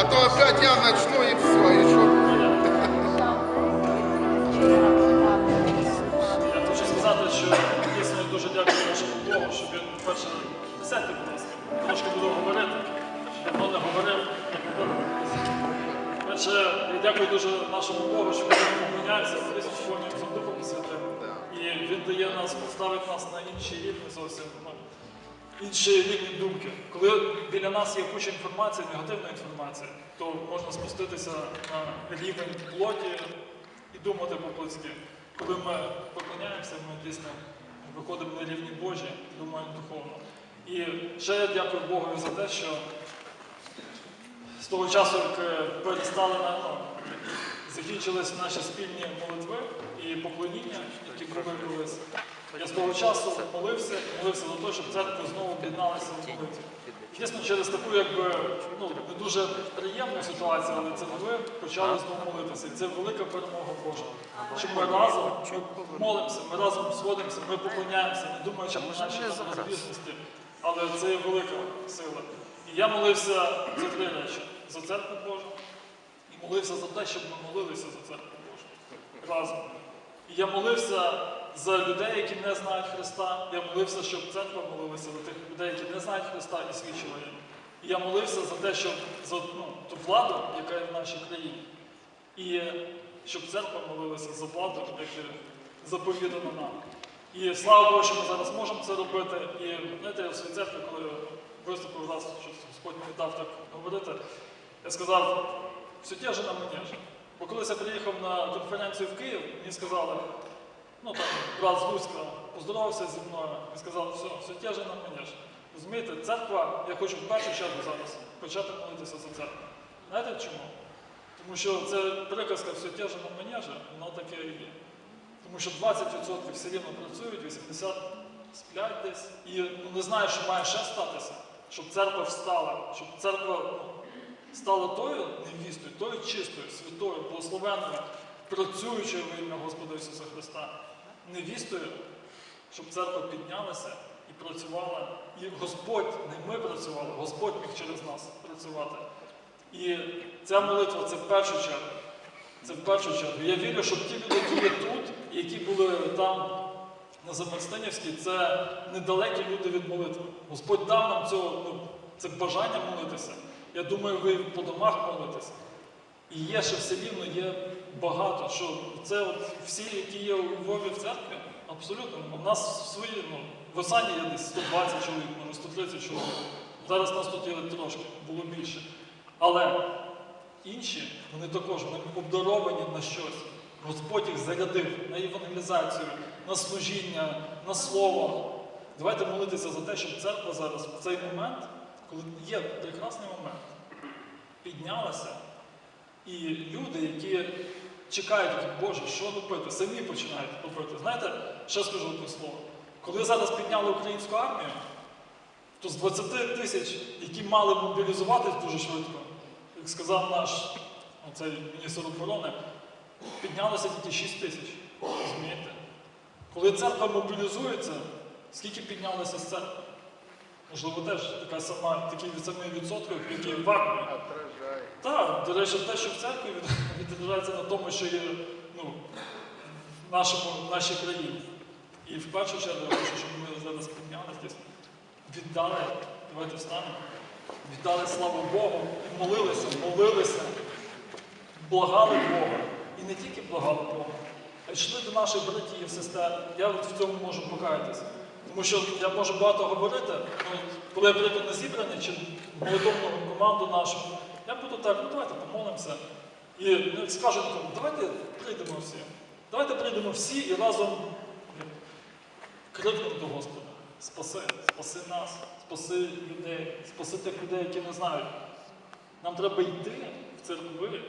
А то опять я начну и все, и что? Я хочу сказати, що дійсно дуже дякую нашому Богу, що він перше сядьте, будь ласка, трошки буду говорити. Давно не говорив, як. Перше, я дякую дуже нашому Богу, що він поминяється, звісно, сповнюється Духом Святим. І він дає нас, ставить нас на інші рівні зовсім. Інші рівні думки. Коли біля нас є куча інформації, негативної інформації, то можна спуститися на рівень плоті і думати по-плотськи. Коли ми поклоняємося, ми дійсно виходимо на рівні Божі, думаємо духовно. І ще я дякую Богу за те, що з того часу, як е, перестали на ну, закінчились наші спільні молитви і поклоніння, які були. Я з того часу молився, молився за те, щоб церква знову об'єдналася в молитві. Дійсно, через таку якби ну не дуже приємну ситуацію, але це ви почали знову молитися. І це велика перемога Божа. Що ми разом ми молимося, ми разом сходимося, ми поклоняємося, не думаючи про наші розбіжності. Але це є велика сила. І я молився за три речі: за церкву Божу, і молився за те, щоб ми молилися за церкву Божу разом. І я молився за людей, які не знають Христа. Я молився, щоб церква молилася за тих людей, які не знають Христа і свідчила їм. І я молився за те, щоб за ну, ту владу, яка є в нашій країні. І щоб церква молилася за владу, яка заповідана нам. І слава Богу, що ми зараз можемо це робити. І знаєте, я в своїй церкві, коли виступив раз, що Господь мені дав так говорити, я сказав, все те же на мені же. Бо коли я приїхав на конференцію в Київ, мені сказали, ну там брат з Луцька поздоровався зі мною і сказав, все, все те же на мені ж. Розумієте, церква, я хочу в першу чергу зараз почати молитися за церкву. Знаєте чому? Тому що це приказка все те же на мені же, воно таке і є. Тому що 20% все рівно працюють, 80% сплять десь і ну, не знаю, що має ще статися, щоб церква встала, щоб церква ну, стала тою невістою, тою чистою, святою, благословенною, працюючою в ім'я Господа Ісуса Христа, невістою, щоб церква піднялася і працювала. І Господь, не ми працювали, Господь міг через нас працювати. І ця молитва це в першу чергу. Це в першу чергу. Я вірю, що ті люди, які є тут, які були там на Замерстинівській, це недалекі люди від молитви. Господь дав нам цього, ну, це бажання молитися. Я думаю, ви по домах молитеся. І є ще все рівно, є багато. Що це от всі, які є у Львові в церкві, абсолютно. У нас свої, ну, в Осані є десь 120 чоловік, може 130 чоловік. Зараз нас тут є трошки, було більше. Але інші, вони також вони обдаровані на щось. Господь їх зарядив на евангелізацію, на служіння, на слово. Давайте молитися за те, щоб церква зараз в цей момент, коли є прекрасний момент, піднялася. І люди, які чекають, Боже, що робити, самі починають робити. Знаєте, ще скажу одне слово. Коли зараз підняли українську армію, то з 20 тисяч, які мали мобілізуватись дуже швидко, як сказав наш оцей міністр оборони, піднялося тільки 6 тисяч. Розумієте? Коли церква мобілізується, скільки піднялося з церкви? Можливо, теж така сама, такий самий відсоток, який в армії. Так, до речі, те, що в церкві від- відображається на тому, що є ну, в, нашому, в нашій країні. І в першу чергу я хочу, щоб ми зараз піднялися, віддали, давайте встанемо, віддали славу Богу і молилися, молилися, благали Бога. І не тільки благали Бога, а йшли до наших братів і сестер. Я от в цьому можу покаятися. Тому що я можу багато говорити, ну, коли я прийду на зібрання чи молитовну команду нашу, я буду так, ну давайте помолимося. І ну, скажу давайте прийдемо всі. Давайте прийдемо всі і разом крикнемо до Господа. Спаси, спаси нас, спаси людей, спаси тих людей, які не знають. Нам треба йти в церкви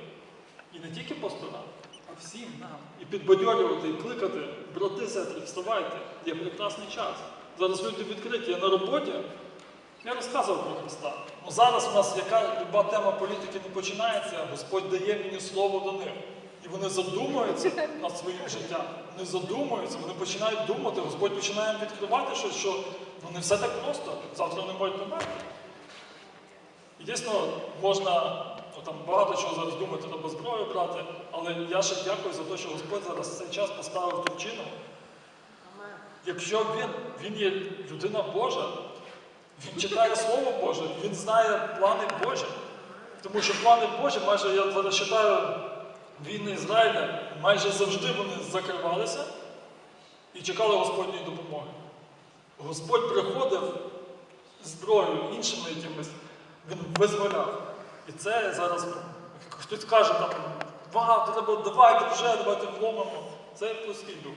і не тільки а всім нам. І підбадьорювати, і кликати, брати, сестри, вставайте, є прекрасний час. Зараз люди відкриті, я на роботі. Я розказував про Христа. Ну, зараз у нас яка люба тема політики не починається, Господь дає мені слово до них. І вони задумуються над своїм життям. Вони задумуються, вони починають думати, Господь починає відкривати щось, що ну, не все так просто. Завтра вони можуть померти. І дійсно можна Там багато чого зараз думати, треба зброю брати, але я ще дякую за те, що Господь зараз цей час поставив ту вчину. Якщо він, він є людина Божа, він читає Слово Боже, він знає плани Божі. Тому що плани Божі, майже я зараз читаю війни Ізраїля, майже завжди вони закривалися і чекали Господньої допомоги. Господь приходив зброєю, іншими якимись, він визволяв. І це зараз хтось каже там, вау, треба, давайте вже, давайте вломимо. Це плоский дух.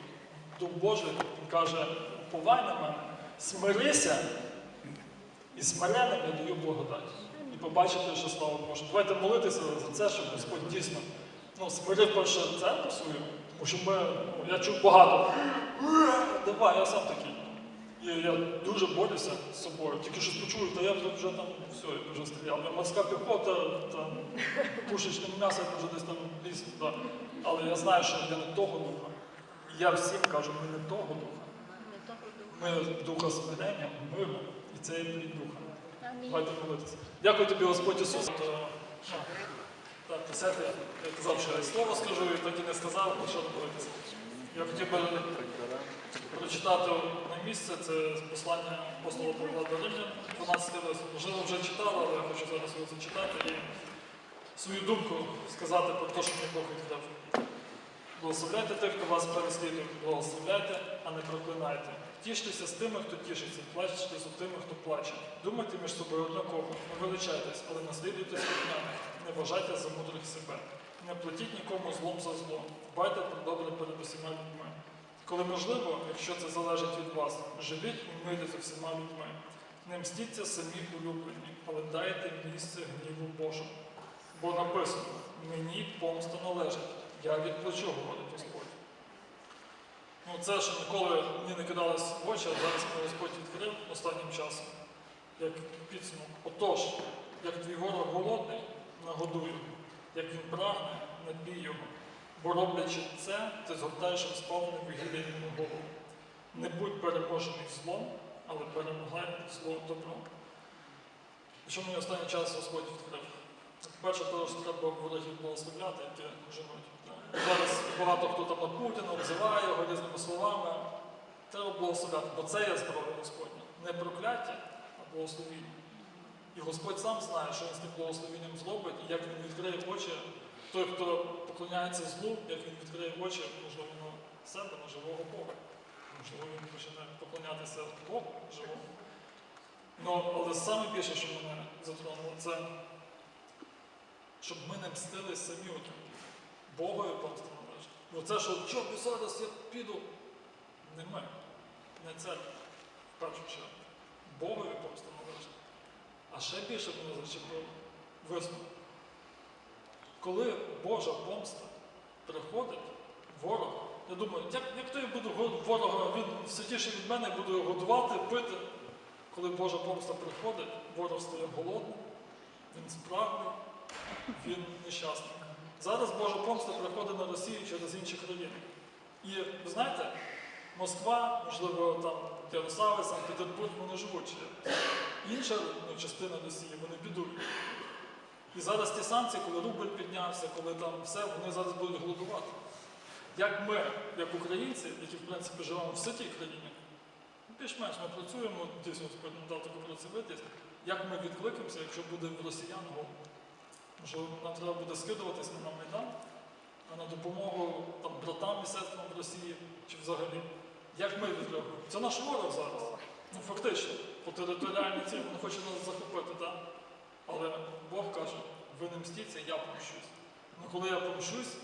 Дух Божий він каже, уповай на мене, смирися, і смиреним я даю благодать. І побачите, що слава Божу. Давайте молитися за це, щоб Господь дійсно ну, смирив перше церкву свою, тому що ми, ну, я чув багато. Давай, я сам такий. І я дуже борюся з собою. Тільки щось почую, та я вже, вже там все, я вже стріляв. Морська піхота, там пушечне м'ясо, я вже десь там ліз туди. Але я знаю, що я не того духа. І я всім кажу, ми не того духа. Ми духа смирення, миру, і це є плід духа. Давайте молитися. Дякую тобі, Господь Ісус. То, Так, присядьте, я казав, що я слово скажу, і так і не сказав, що молитися. Я хотів би прочитати на місце, це послання апостола Павла до Римлян, 12 розділ. Можливо, вже читали, але я хочу зараз його зачитати і свою думку сказати про те, що мені Бог віддав. Благословляйте тих, хто вас переслідує, благословляйте, а не проклинайте. Тіштеся з тими, хто тішиться, плачте з тими, хто плаче. Думайте між собою однаково, не величайтесь, але наслідуйте слухняних, не вважайте за мудрих себе. Не платіть нікому злом за зло, дбайте про добре перед усіма людьми. Коли можливо, якщо це залежить від вас, живіть у мирі з усіма людьми. Не мстіться самі улюблені, але дайте місце гніву Божому. Бо написано, мені помста належить, я відплачу, говорить Господь. Ну, це, що ніколи не кидалось в очі, а зараз мені Господь відкрив останнім часом, як підсумок. Отож, як твій ворог голодний, нагодуй, як він прагне, напій його. Бо роблячи це, ти згортаєш розпалене вугілля йому голову. Не будь переможений злом, але перемагай зло добром. Що мені останній час Господь відкрив? Перше, того, що треба ворогів благословляти, які женуть. Зараз багато хто там на Путіна обзиває його різними словами. Треба благословляти, бо це є зброя Господня. Не прокляття, а благословіння. І Господь сам знає, що він з тим благословенням зробить, і як він відкриє очі. Той, хто поклоняється злу, як він відкриє очі, можливо, на себе, на живого Бога. Можливо, він почне поклонятися Богу живому. Ну, але саме більше, що мене затронуло, це щоб ми не мстили самі один. Богові помста належить. Ну це що, б зараз я піду? Не ми, не церква, в першу чергу. Богові помста належить. А ще більше мене зачепило висновок. Коли Божа помста приходить, ворог, я думаю, як, як то я буду ворога, він святіший від мене, буду його годувати, пити. Коли Божа помста приходить, ворог стає голодним, він спрагний, він нещасний. Зараз Божа помста приходить на Росію через інші країни. І ви знаєте, Москва, можливо, там Ярославль, Санкт-Петербург, вони живуть. Інша ну, частина Росії, вони бідують. Зараз ті санкції, коли рубль піднявся, коли там все, вони зараз будуть голодувати. Як ми, як українці, які в принципі живемо в ситій країні, більш-менш ми працюємо, дійсно нам дав як ми відкликаємося, якщо буде в росіян голод? Нам треба буде скидуватись не на Майдан, а на допомогу там, братам і сестрам в Росії чи взагалі. Як ми відреагуємо? Це наш ворог зараз. Ну, фактично, по територіальній цілі він хоче нас захопити, так? Але Бог каже, ви не мстіться, я помщусь. Ну коли я помщусь,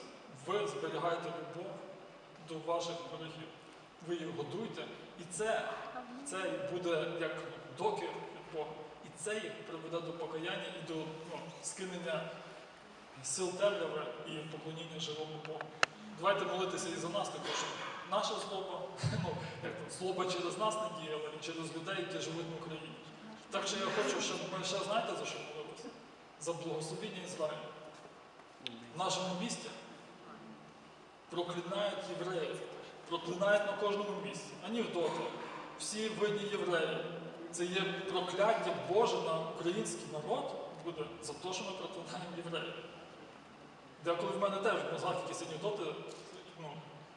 ви зберігаєте любов до ваших ворогів. Ви їх годуйте. І це, це буде як докір від Бога. І це їх приведе до покаяння і до ну, скинення сил темряви і поклоніння живому Богу. Давайте молитися і за нас також. Наша злоба, ну, як злоба через нас не діяла, і через людей, які живуть в Україні. Так що я хочу, щоб ми ще знаєте за що молилися? За благословіння Ізраїля. В нашому місті проклинають євреїв, проклинають на кожному місці. Анекдоти, всі винні євреї. Це є прокляття Боже на український народ, буде за те, що ми проклинаємо євреїв. Деколи в мене теж назад якісь анекдоти ну,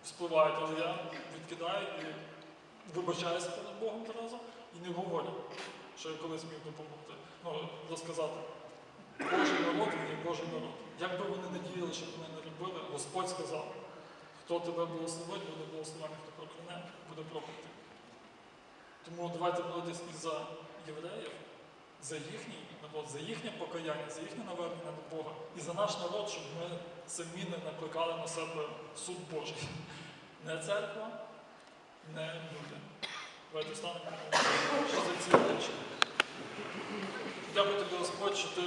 спливають, але я відкидаю і вибачаюся перед Богом одразу і не говорю, що я колись міг допомогти. Ну, розказати. Божий народ, є Божий народ. Як би вони не діяли, що б вони не робили, Господь сказав, хто тебе благословить, буде благословений, хто прокляне, буде проклятий. Тому давайте молитись і за євреїв, за їхній народ, за їхнє покаяння, за їхнє навернення до Бога і за наш народ, щоб ми самі не накликали на себе суд Божий. Не церква, не люди. Давайте що за ці речі. Дякую тобі, Господь, що ти